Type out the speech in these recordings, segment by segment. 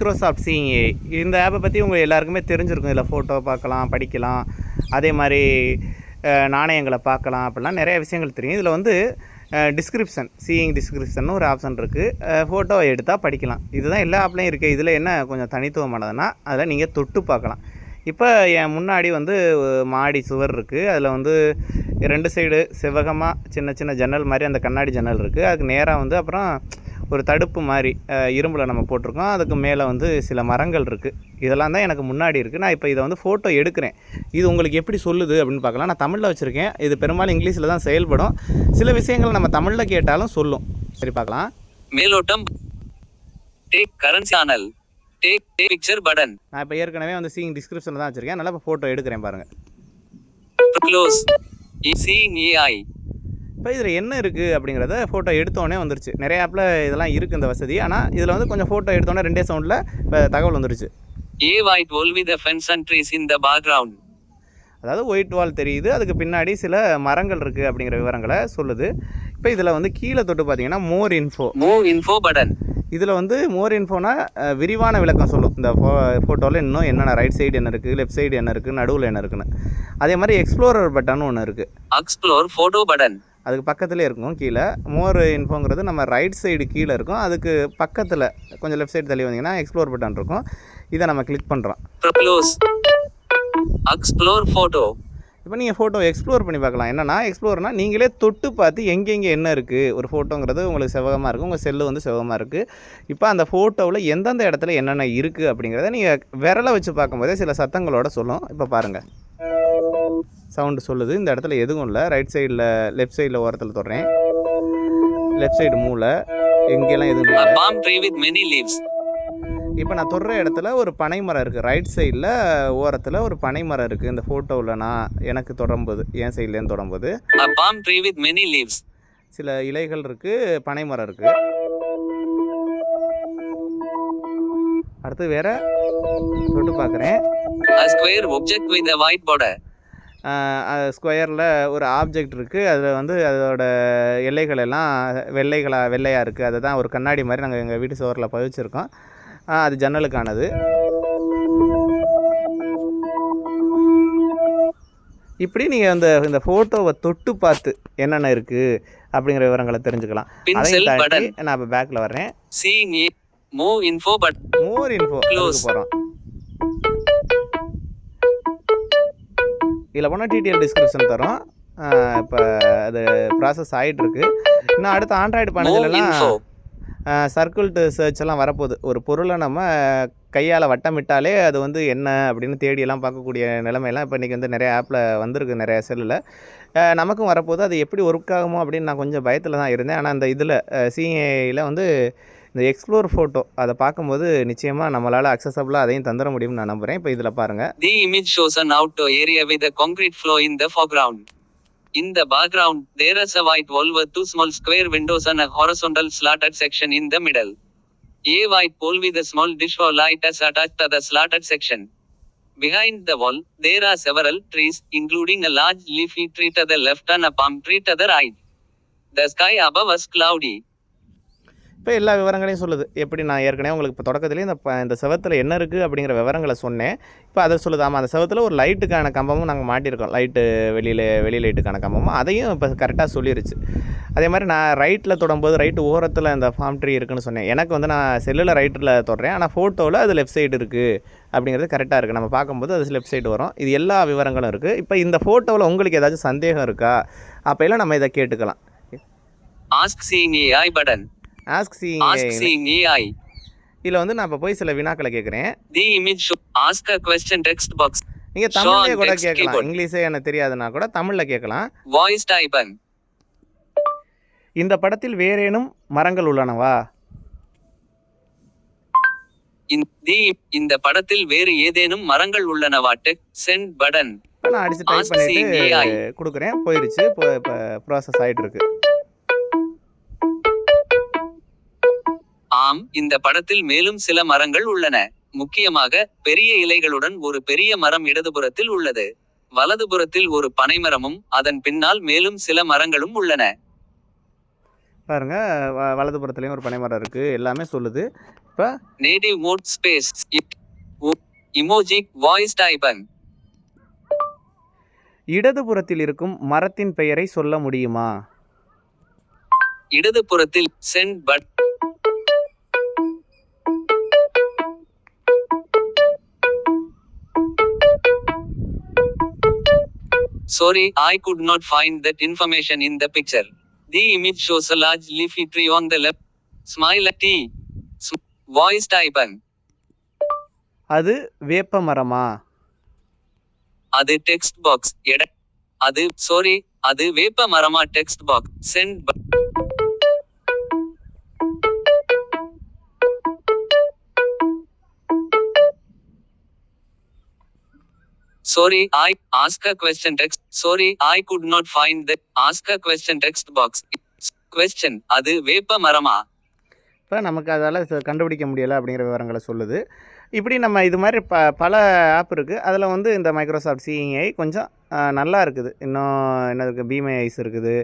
Microsoft சிஇஏ இந்த ஆப்பை பற்றி உங்கள் எல்லாருக்குமே தெரிஞ்சிருக்கும். இதில் ஃபோட்டோ பார்க்கலாம் படிக்கலாம். அதே மாதிரி நாணயங்களை பார்க்கலாம். அப்படிலாம் நிறைய விஷயங்கள் தெரியும். இதில் வந்து டிஸ்கிரிப்ஷன் சீயிங் டிஸ்கிரிப்ஷன் ஒரு ஆப்ஷன் இருக்குது ஃபோட்டோவை எடுத்தால் படிக்கலாம். இதுதான் எல்லா ஆப்லேயும் இருக்குது இதில் என்ன கொஞ்சம் தனித்துவமானதுன்னா அதில் நீங்கள் தொட்டு பார்க்கலாம். இப்போ என் முன்னாடி வந்து மாடி சுவர் இருக்குது அதில் வந்து ரெண்டு சைடு செவ்வகமாக சின்ன சின்ன ஜன்னல் மாதிரி அந்த கண்ணாடி ஜன்னல் இருக்குது அதுக்கு நேராக வந்து அப்புறம் ஒரு தடுப்பு மாதிரி இரும்பில் நம்ம போட்டிருக்கோம். அதுக்கு மேலே வந்து சில மரங்கள் இருக்குது இதெல்லாம் தான் எனக்கு முன்னாடி இருக்குது நான் இப்போ இதை வந்து ஃபோட்டோ எடுக்கிறேன். இது உங்களுக்கு எப்படி சொல்லுது அப்படின்னு பார்க்கலாம். நான் தமிழில் வச்சுருக்கேன். இது பெரும்பாலும் இங்கிலீஷில் தான் செயல்படும். சில விஷயங்கள் நம்ம தமிழில் கேட்டாலும் சொல்லும். சரி பார்க்கலாம். மேலோட்டம். Take current channel take picture button நான் இப்போ ஏற்கனவே வந்து சீங் டிஸ்கிரிப்ஷனில் தான் வச்சுருக்கேன். அதனால் இப்போ ஃபோட்டோ எடுக்கிறேன் பாருங்கள் க்ளோஸ் சீயிங் ஏஐ இப்போ இதில் என்ன இருக்குது அப்படிங்கிறத ஃபோட்டோ எடுத்தோடனே வந்துருச்சு. நிறைய ஆப்பில் இதெல்லாம் இருக்குது இந்த வசதி. ஆனால் இதில் வந்து கொஞ்சம் ஃபோட்டோ எடுத்தோடனே ரெண்டே சவுண்டில் இப்போ தகவல் வந்துருச்சு. A wall with a fence and trees in the background. அதாவது ஒயிட் வால் தெரியுது. அதுக்கு பின்னாடி சில மரங்கள் இருக்குது அப்படிங்கிற விவரங்களை சொல்லுது. இப்போ இதில் வந்து கீழே தொட்டு பார்த்தீங்கன்னா more info move info button இதில் வந்து மோர் இன்ஃபோனா விரிவான விளக்கம் சொல்லும். இந்த ஃபோ ஃபோட்டோவில் இன்னும் என்னென்ன ரைட் சைடு என்ன இருக்குது லெஃப்ட் சைடு என்ன இருக்குது நடுவில் என்ன இருக்குன்னு. அதே மாதிரி எக்ஸ்ப்ளோரர் பட்டன் ஒன்று இருக்குது எக்ஸ்ப்ளோர் போட்டோ பட்டன் அதுக்கு பக்கத்துலேயே இருக்கும் கீழே. மோர் இன்ஃபோங்கிறது நம்ம ரைட் சைடு கீழே இருக்கும். அதுக்கு பக்கத்தில் கொஞ்சம் லெஃப்ட் சைடு தள்ளி வந்தீங்கன்னா எக்ஸ்ப்ளோர் பட்டன் இருக்கும். இதை நம்ம கிளிக் பண்ணுறோம் எக்ஸ்ப்ளோர் போட்டோ இப்போ நீங்கள் ஃபோட்டோ எக்ஸ்ப்ளோர் பண்ணி பார்க்கலாம். என்னன்னா எக்ஸ்ப்ளோர்னா நீங்களே தொட்டு பார்த்து எங்கெங்கே என்ன இருக்குது ஒரு ஃபோட்டோங்கிறது உங்களுக்கு செவகமாக இருக்கும் உங்கள் செல்லு வந்து செவகமாக இருக்குது இப்போ அந்த ஃபோட்டோவில் எந்தெந்த இடத்துல என்னென்ன இருக்குது அப்படிங்கிறத நீங்கள் விரலை வச்சு பார்க்கும்போதே சில சத்தங்களோட சொல்லும். இப்போ பாருங்கள் சவுண்டு சொல்லுது. இந்த இடத்துல எதுவும் இல்லை. ரைட் சைடில் லெஃப்ட் சைடில் ஓரத்தில் தொடுறேன். லெஃப்ட் சைடு மூளை எங்கெல்லாம் எதுவும் இப்போ நான் தொடுற இடத்துல ஒரு பனை மரம் இருக்குது ரைட் சைடில் ஓரத்தில் ஒரு பனை மரம் இருக்குது இந்த ஃபோட்டோவில் நான் எனக்கு தொடரும்போது என் சைட்லேருந்து தொடரும்போது சில இலைகள் இருக்குது பனை மரம் இருக்குது அடுத்து வேற தொட்டு பார்க்குறேன். ஸ்கொயரில் ஒரு ஆப்ஜெக்ட் இருக்குது அதில் வந்து அதோட எல்லைகள் எல்லாம் வெள்ளைகளா வெள்ளையாக இருக்குது அதை தான் ஒரு கண்ணாடி மாதிரி நாங்கள் எங்கள் வீட்டு சுவரில் பதிச்சிருக்கோம். அது ஜன்னலுக்கானது. இப்படி நீங்கள் அந்த இந்த ஃபோட்டோவை தொட்டு பார்த்து என்னென்ன இருக்குது அப்படிங்கிற விவரங்களை தெரிஞ்சுக்கலாம். அதையும் தாண்டி நான் இப்போ பேக்கில் வர்றேன். More info. போகிறோம் இதில் போனால் டீட்டெயில் டிஸ்கிரிப்ஷன் தரும். இப்போ அது ப்ராசஸ் ஆகிட்டு இருக்கு இன்னும் அடுத்த android info. Circle to search எல்லாம் வரப்போகுது. ஒரு பொருளை நம்ம கையால் வட்டமிட்டாலே அது வந்து என்ன அப்படின்னு தேடியெல்லாம் பார்க்கக்கூடிய நிலைமையெல்லாம் இப்போ இன்றைக்கி வந்து நிறைய ஆப்பில் வந்திருக்கு நிறைய செல்லில் நமக்கும் வரப்போகுது. அது எப்படி ஒர்க் ஆகுமோ அப்படின்னு நான் கொஞ்சம் பயத்தில் தான் இருந்தேன். ஆனால் அந்த இதில் சிஏயில் வந்து இந்த எக்ஸ்ப்ளோர் ஃபோட்டோ அதை பார்க்கும்போது நிச்சயமாக நம்மளால் அக்சசபிளாக அதையும் தந்துட முடியும்னு நான் நம்புகிறேன் இப்போ இதில் பாருங்கள் The image shows an outdoor area with a concrete floor in the foreground. In the background, there is a white wall with two small square windows and a horizontal slatted section in the middle. A white pole with a small dish for light is attached to the slatted section. Behind the wall, there are several trees, including a large leafy tree to the left and a palm tree to the right. The sky above is cloudy. இப்போ எல்லா விவரங்களையும் சொல்லுது. எப்படி நான் ஏற்கனவே உங்களுக்கு இப்போ தொடக்கத்துலேயே இந்த இந்த செவத்தில் என்ன இருக்குது அப்படிங்கிற விவரங்களை சொன்னேன். இப்போ அதை சொல்லுது. ஆமாம் அந்த செவத்தில் ஒரு லைட்டுக்கான கம்பமும் நாங்கள் மாட்டியிருக்கோம். லைட்டு வெளியில் வெளி லைட்டுக்கான கம்பமும். அதையும் இப்போ கரெக்டாக சொல்லிருச்சு. அதே மாதிரி நான் ரைட்டில் தொடும்போது ரைட்டு ஓரத்தில் இந்த ஃபார்ம் ட்ரீ இருக்குன்னு சொன்னேன். எனக்கு வந்து நான் செல்லில் ரைட்டில் தொடுறேன். ஆனால் ஃபோட்டோவில் அது லெஃப்ட் சைடு இருக்குது அப்படிங்கிறது கரெக்டாக இருக்குது நம்ம பார்க்கும்போது அது லெஃப்ட் சைடு வரும். இது எல்லா விவரங்களும் இருக்குது இப்போ இந்த ஃபோட்டோவில் உங்களுக்கு ஏதாச்சும் சந்தேகம் இருக்கா? அப்போ எல்லாம் நம்ம இதை கேட்டுக்கலாம். Ask seeing AI button ask see Ask seeing AI. இதில் வந்து நான் இப்போ போய் சில வினாக்களை கேட்குறேன் The image show. Ask a question text box. நீங்கள் Show தமிழ்லேயே கூட கேட்கலாம். இங்கிலீஷே எனக்கு தெரியாதுன்னா கூட தமிழில் கேட்கலாம் Voice typing. இந்த படத்தில் வேறேனும் மரங்கள் உள்ளனவா இந்த படத்தில் வேறு ஏதேனும் மரங்கள் உள்ளனவா டெக் சென்ட் பட்டன் இப்போ நான் அடிச்சு டைப். பண்ணிட்டு கொடுக்குறேன் போயிருச்சு இப்போ ப்ராசஸ் ஆகிட்டு இருக்கு இந்த படத்தில் மேலும் சில மரங்கள் உள்ளன முக்கியமாக பெரிய இலைகளுடன் ஒரு பெரிய மரம் இடதுபுறத்தில் உள்ளது வலதுபுறத்தில் ஒரு பனைமரமும் அதன் பின்னால் மேலும் சில மரங்களும் உள்ளன பாருங்க வலதுபுறத்துலேயும் ஒரு பனைமரம் இருக்குது எல்லாமே சொல்லுது இப்போ space. It. O- Emoji voice typing. இடதுபுறத்தில் இருக்கும் மரத்தின் பெயரை சொல்ல முடியுமா இடதுபுறத்தில் send but Sorry, I could not find that information in the picture. The image shows a large leafy tree on the left. Smile at T. Sm- voice typing. அது வேப்ப மரமா அது டெக்ஸ்ட் பாக்ஸ் எட அது சாரி அது வேப்ப மரமா text box send Sorry, I ask a question text. Sorry, I could not find the ask a question text box. Question அது வேப்ப மரமா? இப்போ நமக்கு அதால் கண்டுபிடிக்க முடியலை அப்படிங்கிற விவரங்களை சொல்லுது. இப்படி நம்ம இது மாதிரி ப பல ஆப் இருக்குது அதில் வந்து இந்த மைக்ரோசாஃப்ட் சிஇஐ கொஞ்சம் நல்லா இருக்குது. இன்னும் என்ன இருக்குது பீமை ஐஸ் இருக்குது.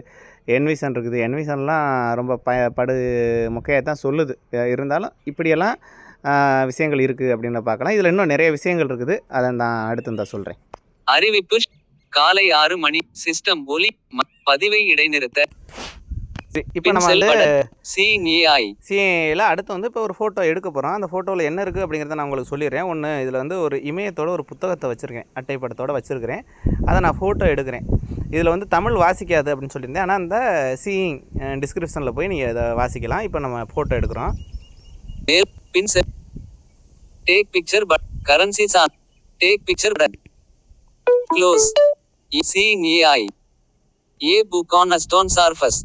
என்விசன் இருக்குது. என்விசன்லாம் ரொம்ப ப படு முக்கையாக தான் சொல்லுது. இருந்தாலும் இப்படியெல்லாம் விஷயங்கள் இருக்குது அப்படின்னு பார்க்கலாம். இதில் இன்னும் நிறைய விஷயங்கள் இருக்குது. அதை நான் அடுத்து தான் சொல்கிறேன் அறிவிப்பு காலை ஆறு மணி சிஸ்டம் ஒலி பதிவை இடைநிறுத்த. இப்போ நம்ம வந்து ஏஐ சிஏல அடுத்து வந்து இப்போ ஒரு ஃபோட்டோ எடுக்க போகிறோம் அந்த ஃபோட்டோவில் என்ன இருக்குது அப்படிங்கிறத நான் உங்களுக்கு சொல்லிடுறேன். ஒன்று இதில் வந்து ஒரு இமயத்தோட ஒரு புத்தகத்தை வச்சுருக்கேன். அட்டைப்படத்தோட வச்சுருக்கிறேன். அதை நான் ஃபோட்டோ எடுக்கிறேன். இதில் வந்து தமிழ் வாசிக்காது அப்படின்னு சொல்லியிருந்தேன். ஆனால் அந்த சீயிங் டிஸ்கிரிப்ஷனில் போய் நீங்கள் அதை வாசிக்கலாம். இப்போ நம்ம ஃபோட்டோ எடுக்கிறோம். நேர் பின் செட் டேக் பிக்சர் பட் கரன்சி San take picture button close seeing AI a book on a stone surface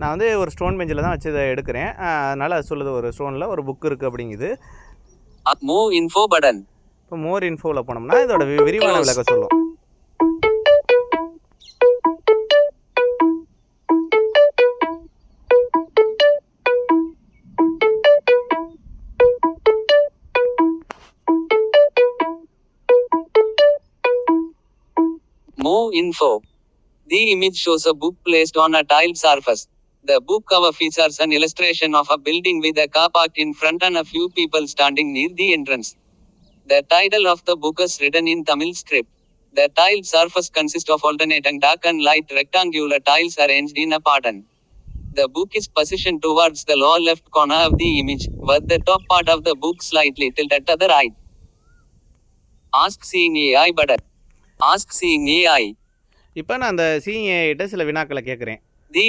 நான் வந்து ஒரு ஸ்டோன் பெஞ்சில் தான் வச்சு இதை எடுக்கிறேன். அதனால் அது சொல்லுது ஒரு ஸ்டோனில் ஒரு புக் இருக்குது அப்படிங்குது. மூவ் இன்ஃபோ பட்டன் இப்போ மோர் இன்ஃபோவில் போனோம்னா இதோட விரிவான விளக்கம் சொல்லும். Info. The image shows a book placed on a tiled surface. The book cover features an illustration of a building with a car parked in front and a few people standing near the entrance. The title of the book is written in Tamil script. The tiled surface consists of alternating dark and light rectangular tiles arranged in a pattern. The book is positioned towards the lower left corner of the image, with the top part of the book slightly tilted to the right. Ask Seeing AI button. Ask Seeing AI. இப்போ நான் அந்த சிஏகிட்ட சில வினாக்களை கேட்குறேன்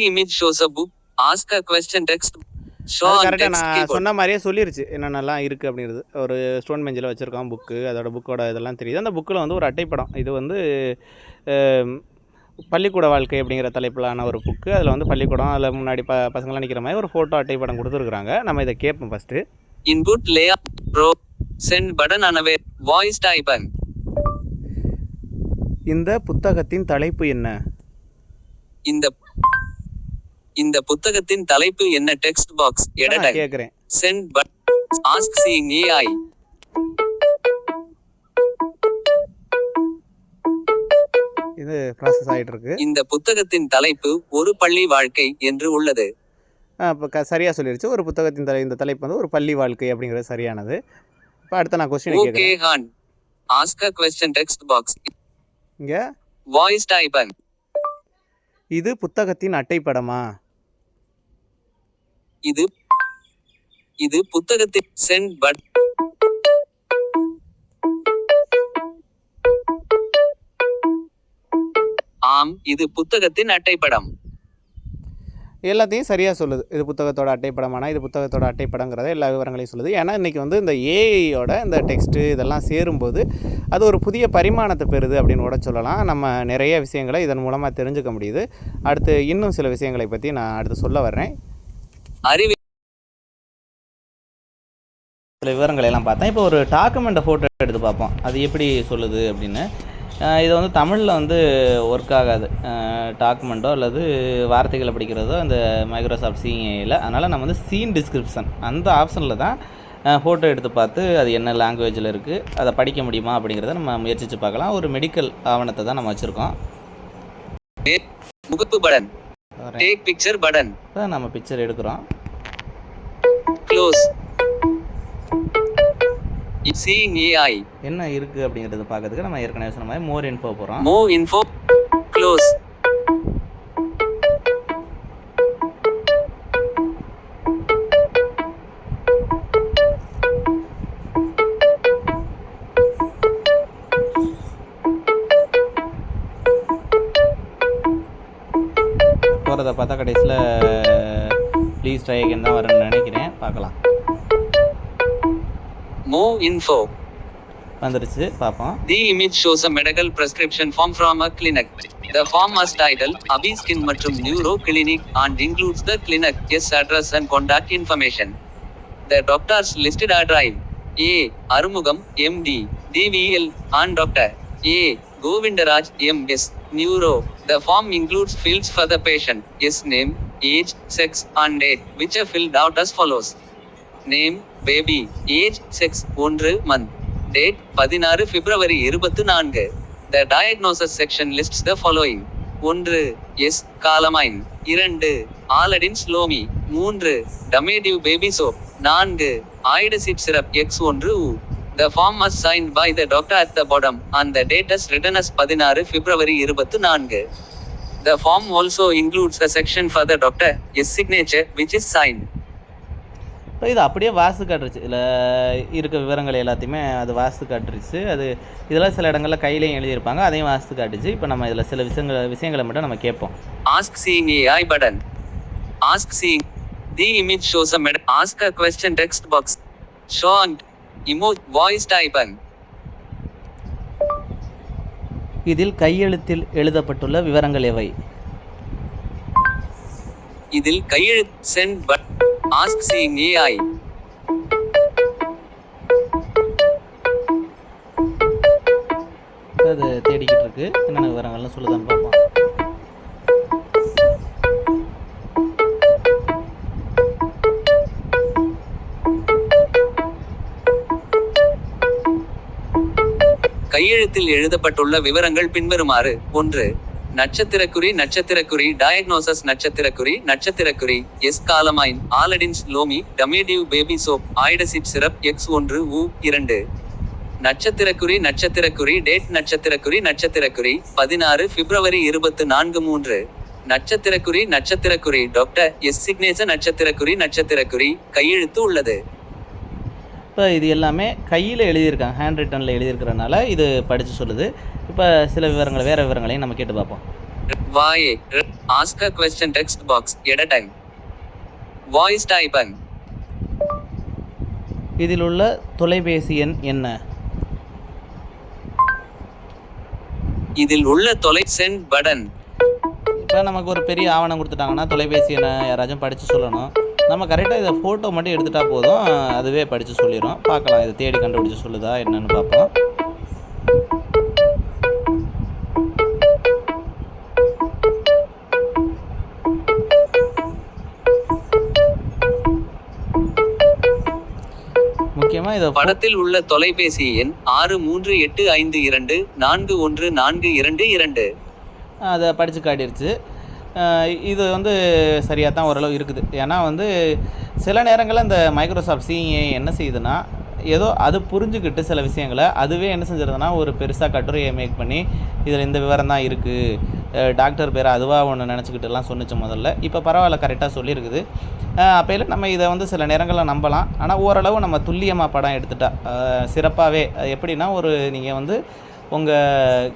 image shows a book. Ask a question text. Show on கரெக்டாக நான். சொன்ன மாதிரியே சொல்லிருச்சு என்னென்னலாம் இருக்குது அப்படிங்கிறது ஒரு ஸ்டோன் பெஞ்சில் வச்சுருக்கோம் புக்கு அதோட புக்கோட இதெல்லாம் தெரியுது அந்த புக்கில் வந்து ஒரு அட்டைப்படம் இது வந்து பள்ளிக்கூட வாழ்க்கை அப்படிங்கிற தலைப்பிலான ஒரு புக்கு அதில் வந்து பள்ளிக்கூடம் அதில் முன்னாடி ப பசங்களாம் நிற்கிற மாதிரி ஒரு ஃபோட்டோ அட்டைப்படம் கொடுத்துருக்குறாங்க நம்ம இதை கேட்போம் first Input layout. Pro. Send button unaware. Voice type on. இந்த புத்தகத்தின் தலைப்பு என்ன? இந்த இந்த புத்தகத்தின் தலைப்பு என்ன? டெக்ஸ்ட் பாக்ஸ் எடட நான் கேட்குறேன் send but ask seeing AI இது ப்ராசஸ் ஆகிட்டு இருக்கு இந்த புத்தகத்தின் தலைப்பு ஒரு பள்ளி வாழ்க்கை என்று உள்ளது. இப்போ க சரியாக சொல்லிருச்சு. ஒரு புத்தகத்தின் தலை இந்த தலைப்பு வந்து ஒரு பள்ளி வாழ்க்கை அப்படிங்கிறது சரியானது. இப்போ அடுத்த நான் question okay Han ask a question text box இங்கே. Voice type on. இது புத்தகத்தின் அட்டைப்படமா? இது இது புத்தகத்தின் சென்ட் பட் ஆம் இது புத்தகத்தின் அட்டைப்படம். எல்லாத்தையும் சரியாக சொல்லுது. இது புத்தகத்தோட அட்டைப்படமானா இது புத்தகத்தோட அட்டைப்படங்கிறத எல்லா விவரங்களையும் சொல்லுது. ஏன்னா இன்றைக்கி வந்து இந்த ஏஐயோட இந்த டெக்ஸ்ட்டு இதெல்லாம் சேரும்போது அது ஒரு புதிய பரிமாணத்தை பெறுது அப்படின்னு கூட சொல்லலாம். நம்ம நிறைய விஷயங்களை இதன் மூலமாக தெரிஞ்சுக்க முடியுது. அடுத்து இன்னும் சில விஷயங்களை பற்றி நான் அடுத்து சொல்ல வர்றேன். அறிவி சில விவரங்களை எல்லாம் பார்த்தேன் இப்போ ஒரு டாக்குமெண்ட்டை ஃபோட்டோ எடுத்து பார்ப்போம். அது எப்படி சொல்லுது அப்படின்னு. இது வந்து தமிழில் வந்து ஒர்க் ஆகாது. டாக்குமெண்ட்டோ அல்லது வார்த்தைகளை படிக்கிறதோ அந்த மைக்ரோசாஃப்ட் சிஏயில் அதனால் நம்ம வந்து சீன் டிஸ்கிரிப்ஷன் அந்த ஆப்ஷனில் தான் ஃபோட்டோ எடுத்து பார்த்து அது என்ன லாங்குவேஜில் இருக்குது அதை படிக்க முடியுமா அப்படிங்கிறத நம்ம முயற்சித்து பார்க்கலாம். ஒரு மெடிக்கல் ஆவணத்தை தான் நம்ம வச்சுருக்கோம். முகப்பு படன் டேக் பிக்சர் படன் நம்ம பிக்சர் எடுக்கிறோம். Close Seeing AI. என்ன இருக்குது அப்படிங்கிறத பார்க்கறதுக்கு நம்ம ஏற்கனவே சொன்ன மாதிரி மோர் இன்ஃபோ போகிறோம் More info. Close. போகிறத பார்த்தா கடைசியில் ப்ளீஸ் ட்ரை தான் வரும்னு நினைக்கிறேன் பார்க்கலாம் More info. வந்துருச்சு பார்ப்போம் The image shows a medical prescription form from a clinic. The form has title, Abhi Skin மற்றும் Neuro Clinic and includes the clinic, yes address and contact information. The doctors listed are drive. A. Arumugam, MD, DVL, and Dr. A. Govindaraj, MS, Neuro. The form includes fields for the patient, yes name, age, sex, and date, which are filled out as follows. Name baby age sex ஒன்று month date பதினாறு பிப்ரவரி இருபத்து நான்கு. The diagnosis section list the following ஒன்று S calamine இரண்டு ஆலடின் ஸ்லோமி மூன்று டமேடிவ் baby soap நான்கு ஆயிடசிட் syrup X ஒன்று உ the form as sign by the doctor at the bottom and the date as written as பதினாறு பிப்ரவரி இருபத்து நான்கு. The form also includes a section for the doctor's signature which is sign இப்போ இது அப்படியே வாஸ்து காட்டுருச்சு இதில் இருக்க விவரங்கள் எல்லாத்தையுமே அது வாஸ்து காட்டுருச்சு அது இதெல்லாம் சில இடங்களில் கையிலையும் எழுதியிருப்பாங்க அதையும் வாஸ்து காட்டுச்சு இப்போ நம்ம இதில் சில விஷயங்கள் விஷயங்களை மட்டும் நம்ம கேட்போம் seeing AI button. Ask seeing. The image shows a med. Ask a question text box. Show and emoji voice type and இதில் கையெழுத்தில் எழுதப்பட்டுள்ள விவரங்கள் எவை இதில் கையெழுத்து send but ask seeing AI. இப்போ அது தேடிக்கிட்டு இருக்கு என்னென்ன விவரங்கள்னு சொல்லுதான்னு பார்ப்போம். கையெழுத்தில் எழுதப்பட்டுள்ள விவரங்கள் பின்வருமாறு. ஒன்று நட்சத்திரக்குறி நட்சத்திரக்குறி டயக்னோசஸ் நட்சத்திரக்குறி நட்சத்திரக்குறி எஸ் காலமைன் ஆலடின்ஸ் லோமி டமேடிவ் பேபி சோப் ஆயிடசிட் சிரப் எக்ஸ் ஒன்று உ இரண்டு. நட்சத்திரக்குறி நட்சத்திரக்குறி டேட் நட்சத்திரக்குறி நட்சத்திரக்குறி பதினாறு பிப்ரவரி இருபத்து நான்கு மூன்று. நட்சத்திரக்குறி நட்சத்திரக்குறி டாக்டர் எஸ் சிக்னேச்சர் நட்சத்திரக்குறி நட்சத்திரக்குறி கையெழுத்து உள்ளது. இப்போ இது எல்லாமே கையில் எழுதியிருக்காங்க ஹேண்ட் ரிட்டனில் எழுதியிருக்கிறனால இது படித்து சொல்லுது. இப்போ சில விவரங்கள் வேறு விவரங்களையும் நம்ம கேட்டு பார்ப்போம். வாயே ask a question text box எட டைம் வாய்ஸ் டைப்பங் இதில் உள்ள தொலைபேசி எண் என்ன? இதில் உள்ள தொலை சென்ட் பட்டன் இப்போ நமக்கு ஒரு பெரிய ஆவணம் கொடுத்துட்டாங்கன்னா தொலைபேசி எண்ணை யாராச்சும் படித்து சொல்லணும். நம்ம கரெக்டாக இதை ஃபோட்டோ மட்டும் எடுத்துட்டா போதும். அதுவே படித்து சொல்லிடும் பார்க்கலாம் இதை தேடி கண்டுபிடிச்சு சொல்லுதா என்னன்னு பார்ப்போம். முக்கியமாக இதை pho- படத்தில் உள்ள தொலைபேசி எண் ஆறு மூன்று எட்டு ஐந்து இரண்டு நான்கு ஒன்று நான்கு இரண்டு இரண்டு. அதை படித்து காட்டிடுச்சு இது வந்து சரியாக தான் ஓரளவு இருக்குது. ஏன்னா வந்து சில நேரங்களில் இந்த மைக்ரோசாஃப்ட் சிஏ என்ன செய்யுதுன்னா ஏதோ அது புரிஞ்சுக்கிட்டு சில விஷயங்களை அதுவே என்ன செஞ்சிருதுன்னா ஒரு பெருசாக கட்டுரையை மேக் பண்ணி இதில் இந்த விவரம் தான் இருக்குது டாக்டர் பேர் அதுவாக ஒன்று நினச்சிக்கிட்டுலாம் சொன்னிச்சு முதல்ல. இப்போ பரவாயில்ல கரெக்டாக சொல்லியிருக்குது. அப்போயில் நம்ம இதை வந்து சில நேரங்களில் நம்பலாம். ஆனால் ஓரளவு நம்ம துல்லியமாக படம் எடுத்துட்டா சிறப்பாகவே எப்படின்னா ஒரு நீங்கள் வந்து உங்கள்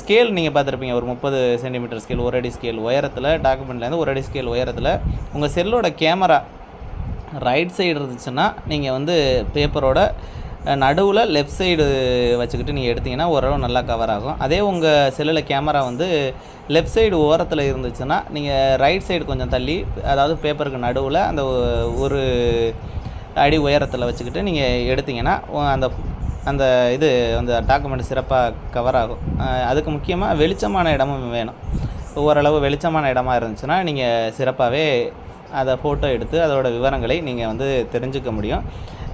ஸ்கேல் நீங்கள் பார்த்துருப்பீங்க. ஒரு முப்பது சென்டிமீட்டர் ஸ்கேல் ஒரு அடி ஸ்கேல் உயரத்தில் டாக்குமெண்ட்லேருந்து ஒரு அடி ஸ்கேல் உயரத்தில். உங்கள் செல்லோட கேமரா ரைட் சைடு இருந்துச்சுன்னா நீங்கள் வந்து பேப்பரோட நடுவில் லெஃப்ட் சைடு வச்சுக்கிட்டு நீங்கள் எடுத்தீங்கன்னா ஓரளவு நல்லா கவர் ஆகும். அதே உங்கள் செல்லில் கேமரா வந்து லெஃப்ட் சைடு ஓரத்தில் இருந்துச்சுன்னா நீங்கள் ரைட் சைடு கொஞ்சம் தள்ளி அதாவது பேப்பருக்கு நடுவில் அந்த ஒரு அடி உயரத்தில் வச்சுக்கிட்டு நீங்கள் எடுத்தீங்கன்னா அந்த அந்த இது அந்த டாக்குமெண்ட் சிறப்பாக கவர் ஆகும். அதுக்கு முக்கியமாக வெளிச்சமான இடமும் வேணும். ஓரளவு வெளிச்சமான இடமா இருந்துச்சுன்னா நீங்கள் சிறப்பாகவே அதை ஃபோட்டோ எடுத்து அதோட விவரங்களை நீங்கள் வந்து தெரிஞ்சுக்க முடியும்.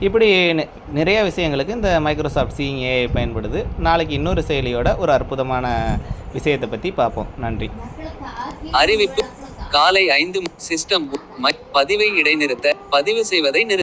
இப்படி நிறைய விஷயங்களுக்கு இந்த மைக்ரோசாஃப்ட் சிஏ பயன்படுது. நாளைக்கு இன்னொரு செயலியோட ஒரு அற்புதமான விஷயத்தை பற்றி பார்ப்போம். நன்றி. அறிவிப்பு காலை ஐந்து சிஸ்டம் பதிவை இடைநிறுத்த பதிவு செய்வதை நிறு